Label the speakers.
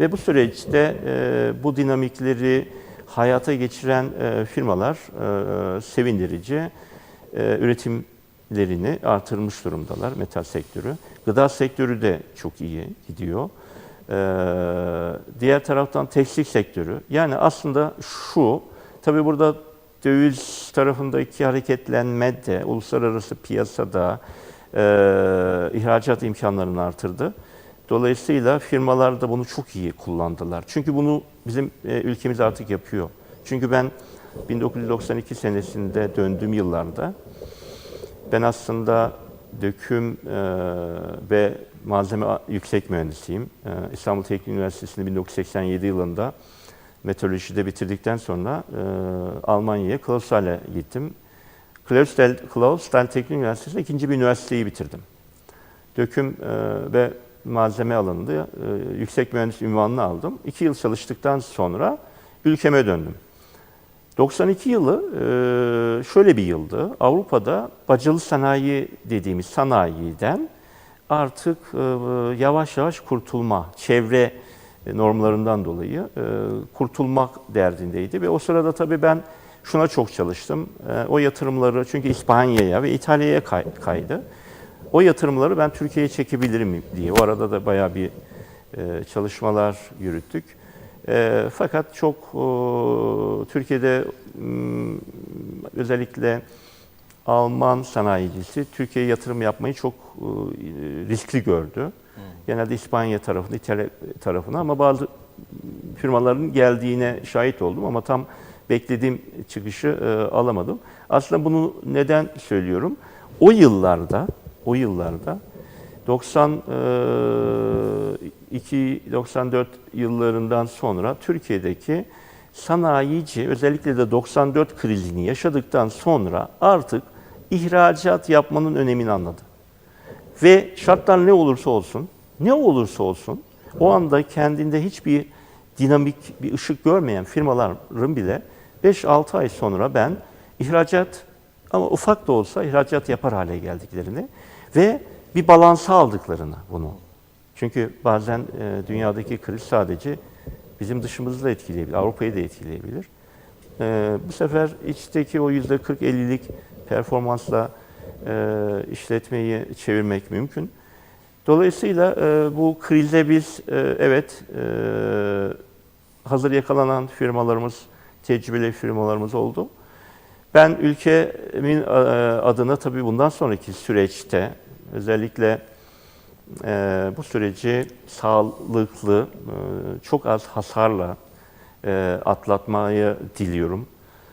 Speaker 1: Ve bu süreçte e, bu dinamikleri hayata geçiren e, firmalar e, sevindirici e, üretimlerini artırmış durumdalar metal sektörü. Gıda sektörü de çok iyi gidiyor. E, diğer taraftan tekstil sektörü. Yani aslında şu, tabii burada döviz tarafındaki hareketlenme de uluslararası piyasada e, ihracat imkanlarını artırdı. Dolayısıyla firmalar da bunu çok iyi kullandılar. Çünkü bunu bizim e, ülkemiz artık yapıyor. Çünkü ben 1992 senesinde döndüğüm yıllarda ben aslında döküm e, ve malzeme yüksek mühendisiyim. E, İstanbul Teknik Üniversitesi'nde 1987 yılında meteorolojide bitirdikten sonra Almanya'ya Clausthaal'e gittim. Clausthal Teknik Üniversitesi'nde ikinci bir üniversiteyi bitirdim. Döküm ve malzeme alanında e, yüksek mühendis ünvanını aldım. İki yıl çalıştıktan sonra ülkeme döndüm. 92 yılı e, şöyle bir yıldı. Avrupa'da bacalı sanayi dediğimiz sanayiden artık e, yavaş yavaş kurtulma, çevre normlarından dolayı e, kurtulmak derdindeydi. Ve o sırada tabii ben şuna çok çalıştım. E, O yatırımları çünkü İspanya'ya ve İtalya'ya kay- kaydı. O yatırımları ben Türkiye'ye çekebilirim diye. O arada da bayağı bir e, çalışmalar yürüttük. E, fakat çok e, Türkiye'de m, özellikle Alman sanayicisi Türkiye'ye yatırım yapmayı çok e, riskli gördü. Genelde İspanya tarafına, İtalya tarafına ama bazı firmaların geldiğine şahit oldum ama tam beklediğim çıkışı e, alamadım. Aslında bunu neden söylüyorum? O yıllarda, o yıllarda 92-94 yıllarından sonra Türkiye'deki sanayici özellikle de 94 krizini yaşadıktan sonra artık ihracat yapmanın önemini anladı. Ve şartlar ne olursa olsun, ne olursa olsun o anda kendinde hiçbir dinamik bir ışık görmeyen firmaların bile 5-6 ay sonra ben ihracat ama ufak da olsa ihracat yapar hale geldiklerini ve bir balansa aldıklarını bunu. Çünkü bazen e, dünyadaki kriz sadece bizim dışımızı da etkileyebilir, Avrupa'yı da etkileyebilir. E, bu sefer içteki o yüzde 40-50'lik performansla e, işletmeyi çevirmek mümkün. Dolayısıyla e, bu krize biz e, evet e, hazır yakalanan firmalarımız, tecrübeli firmalarımız oldu. Ben ülkemin e, adına tabii bundan sonraki süreçte özellikle e, bu süreci sağlıklı, e, çok az hasarla atlatmayı diliyorum.